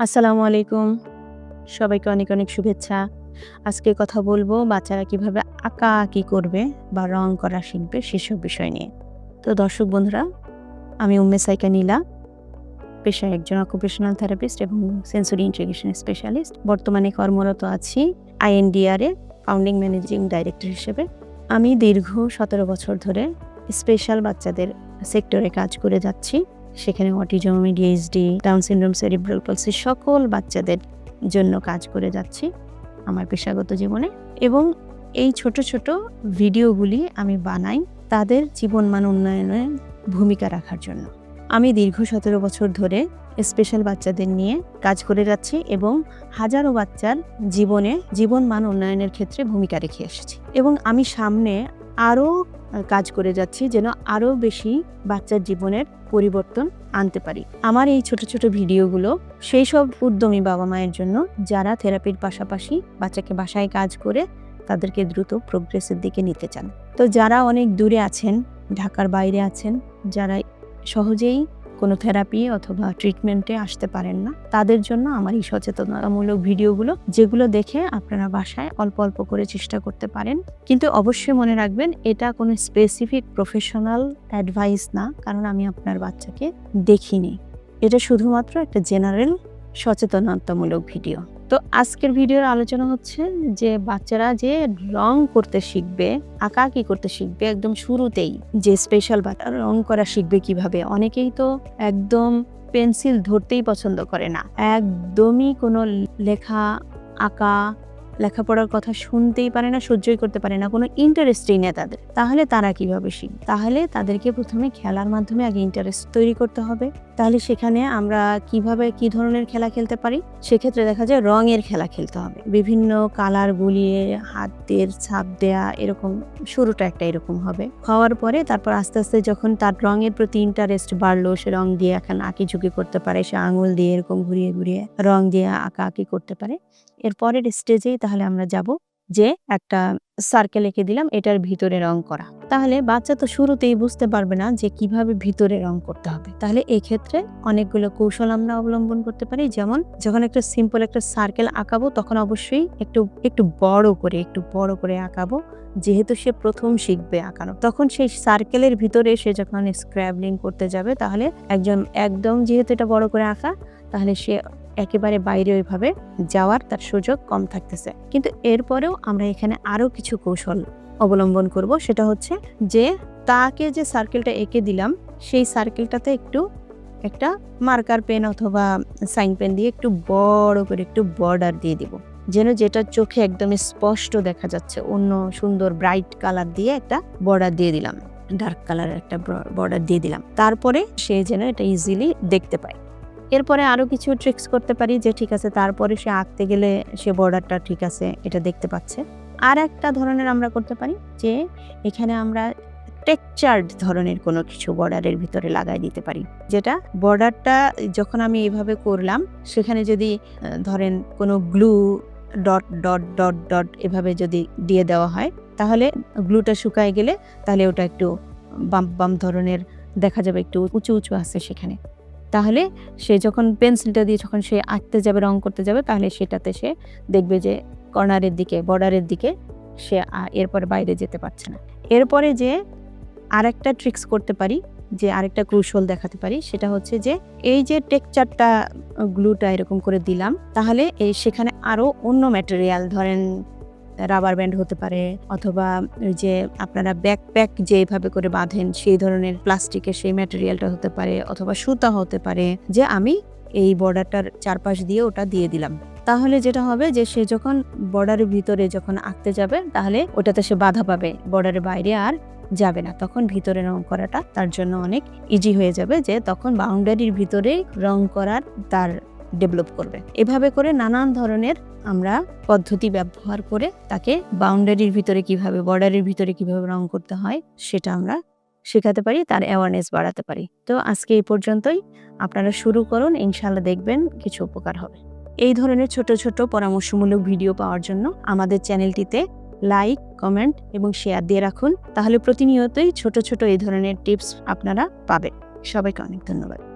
আসসালামু আলাইকুম। সবাইকে অনেক অনেক শুভেচ্ছা। আজকে কথা বলব বাচ্চারা কীভাবে আঁকা আঁকি করবে বা রং করা শিখবে সেসব বিষয় নিয়ে। তো দর্শক বন্ধুরা, আমি উম্মে সাইকা নীলা, পেশায় একজন অকুপেশনাল থেরাপিস্ট এবং সেন্সরি ইন্টিগ্রেশন স্পেশালিস্ট বর্তমানে কর্মরত আছি আইএনডিআর ফাউন্ডিং ম্যানেজিং ডাইরেক্টর হিসেবে। আমি দীর্ঘ সতেরো বছর ধরে স্পেশাল বাচ্চাদের সেক্টরে কাজ করে যাচ্ছি। সেখানে autism ADHD Down syndrome cerebral palsy সকল বাচ্চাদের জন্য কাজ করে যাচ্ছি আমার পেশাগত জীবনে। এবং এই ছোট ছোট ভিডিওগুলি আমি বানাই তাদের জীবনমান উন্নয়নে ভূমিকা রাখার জন্য। আমি দীর্ঘ সতেরো বছর ধরে স্পেশাল বাচ্চাদের নিয়ে কাজ করে যাচ্ছি এবং হাজারো বাচ্চার জীবনে জীবন মান উন্নয়নের ক্ষেত্রে ভূমিকা রেখে এসেছি। এবং আমি সামনে আরও কাজ করে যাচ্ছি যেন আরও বেশি বাচ্চার জীবনের পরিবর্তন আনতে পারি। আমার এই ছোট ছোট ভিডিওগুলো সেই সব উদ্যমী বাবা মায়ের জন্য যারা থেরাপির পাশাপাশি বাচ্চাকে বাসায় কাজ করে তাদেরকে দ্রুত প্রোগ্রেসের দিকে নিতে চান। তো যারা অনেক দূরে আছেন, ঢাকার বাইরে আছেন, যারা সহজেই কোনো থেরাপি অথবা ট্রিটমেন্টে আসতে পারেন না। তাদের জন্য আমার এই সচেতনতামূলক ভিডিওগুলো, যেগুলো দেখে আপনারা বাসায় অল্প অল্প করে চেষ্টা করতে পারেন। কিন্তু অবশ্যই মনে রাখবেন, এটা কোনো স্পেসিফিক প্রফেশনাল অ্যাডভাইস না, কারণ আমি আপনার বাচ্চাকে দেখিনি। এটা শুধুমাত্র একটা জেনারেল সচেতনতামূলক ভিডিও। তো আজকের ভিডিওর আলোচনা হচ্ছে যে বাচ্চারা যে রং করতে শিখবে, আঁকা কি করতে শিখবে একদম শুরুতেই, যে স্পেশাল বাচ্চা রং করা শিখবে কীভাবে, অনেকেই তো একদম পেন্সিল ধরতেই পছন্দ করে না। একদমই কোনো লেখা আঁকা, লেখাপড়ার কথা শুনতেই পারে না, সহ্যই করতে পারে না, কোনো ইন্টারেস্টই নেই তাদের। তাহলে তারা কীভাবে শিখবে? তাহলে তাদেরকে প্রথমে খেলার মাধ্যমে আগে ইন্টারেস্ট তৈরি করতে হবে। তাহলে সেখানে আমরা কীভাবে কি ধরনের খেলা খেলতে পারি? সেক্ষেত্রে দেখা যায় রঙের খেলা খেলতে হবে। বিভিন্ন কালার গুলিয়ে হাতের ছাপ দেয়া এরকম শুরুটা একটা এরকম হবে। হওয়ার পরে তারপর আস্তে আস্তে যখন তার রঙের প্রতি ইন্টারেস্ট বাড়লো, সে রং দিয়ে এখন আঁকি ঝুঁকি করতে পারে। সে আঙুল দিয়ে এরকম ঘুরিয়ে ঘুরিয়ে রং দিয়ে আঁকা আঁকি করতে পারে। এর পরের স্টেজেই তাহলে আমরা যাব যে একটা সার্কেল এঁকে দিলাম, এটার ভিতরে রং করা। তাহলে বাচ্চা তো শুরুতেই বুঝতে পারবে না যে কীভাবে ভিতরে রং করতে হবে। তাহলে এই ক্ষেত্রে অনেকগুলো কৌশল আমরা অবলম্বন করতে পারি। যেমন, যখন একটা সিম্পল একটা সার্কেল আঁকাবো, তখন অবশ্যই একটু একটু বড় করে, একটু বড় করে আঁকাবো। যেহেতু সে প্রথম শিখবে আঁকানো, তখন সেই সার্কেলের ভিতরে সে যখন স্ক্র্যাবলিং করতে যাবে, তাহলে একজন, একদম যেহেতু এটা বড় করে আঁকা, তাহলে সে একেবারে বাইরে ওইভাবে যাওয়ার তার সুযোগ কম থাকতেছে। কিন্তু এরপরেও আমরা এখানে আরও কিছু কৌশল অবলম্বন করব। সেটা হচ্ছে যে তাকে যে সার্কেলটা এঁকে দিলাম, সেই সার্কেলটাতে একটু একটা মার্কার পেন অথবা সাইন পেন দিয়ে একটু বড় করে একটু বর্ডার দিয়ে দিব। যেন যেটা চোখে একদম স্পষ্ট দেখা যাচ্ছে, অন্য সুন্দর ব্রাইট কালার দিয়ে একটা বর্ডার দিয়ে দিলাম। ডার্ক কালারের একটা বর্ডার দিয়ে দিলাম। তারপরে সে যেন এটা ইজিলি দেখতে পায়। এরপরে আরও কিছু ট্রিক্স করতে পারি যে ঠিক আছে, তারপরে সে আঁকতে গেলে সে বর্ডারটা ঠিক আছে, এটা দেখতে পাচ্ছে। আর একটা ধরনের আমরা করতে পারি যে এখানে আমরা টেকচার্ড ধরনের কোনো কিছু বর্ডারের ভিতরে লাগাই দিতে পারি। যেটা বর্ডারটা যখন আমি এইভাবে করলাম, সেখানে যদি ধরেন কোনো glue dot dot dot dot এভাবে যদি দিয়ে দেওয়া হয়, তাহলে গ্লুটা শুকায় গেলে তাহলে ওটা একটু বাম বাম ধরনের দেখা যাবে, একটু উঁচু উঁচু আছে সেখানে। তাহলে সে যখন পেন্সিলটা দিয়ে যখন সে আঁকতে যাবে, রং করতে যাবে, তাহলে সেটাতে সে দেখবে যে কর্নারের দিকে বর্ডারের দিকে সে এরপরে বাইরে যেতে পারছে না। এরপরে যে আরেকটা ট্রিক্স করতে পারি, যে আরেকটা কৌশল দেখাতে পারি, সেটা হচ্ছে যে এই যে টেকচারটা গ্লুটা এরকম করে দিলাম, তাহলে এই সেখানে আরও অন্য ম্যাটেরিয়াল ধরেন রাবার ব্যান্ড হতে পারে অথবা যে আপনারা ব্যাকপ্যাক যেভাবে করে বাঁধেন সেই ধরনের প্লাস্টিকের সেই ম্যাটেরিয়ালটা হতে পারে অথবা সুতা হতে পারে যে আমি এই বর্ডারটার চারপাশ দিয়ে ওটা দিয়ে দিলাম। তাহলে যেটা হবে যে সে যখন বর্ডারের ভিতরে যখন আঁকতে যাবে, তাহলে ওটাতে সে বাধা পাবে, বর্ডারের বাইরে আর যাবে না। তখন ভিতরে রং করাটা তার জন্য অনেক ইজি হয়ে যাবে যে তখন বাউন্ডারির ভিতরেই রং করার তার ডেভেলপ করবে। এভাবে করে নানান ধরনের আমরা পদ্ধতি ব্যবহার করে তাকে বাউন্ডারির ভিতরে কীভাবে বর্ডারের ভিতরে কীভাবে রং করতে হয় সেটা আমরা শেখাতে পারি, তার অ্যাওয়ারনেস বাড়াতে পারি। তো আজকে এই পর্যন্তই। আপনারা শুরু করুন ইনশাল্লাহ দেখবেন কিছু উপকার হবে। এই ধরনের ছোট ছোট পরামর্শমূলক ভিডিও পাওয়ার জন্য আমাদের চ্যানেলটিতে লাইক কমেন্ট এবং শেয়ার দিয়ে রাখুন। তাহলে প্রতিনিয়তই ছোট ছোট এই ধরনের টিপস আপনারা পাবেন। সবাইকে অনেক ধন্যবাদ।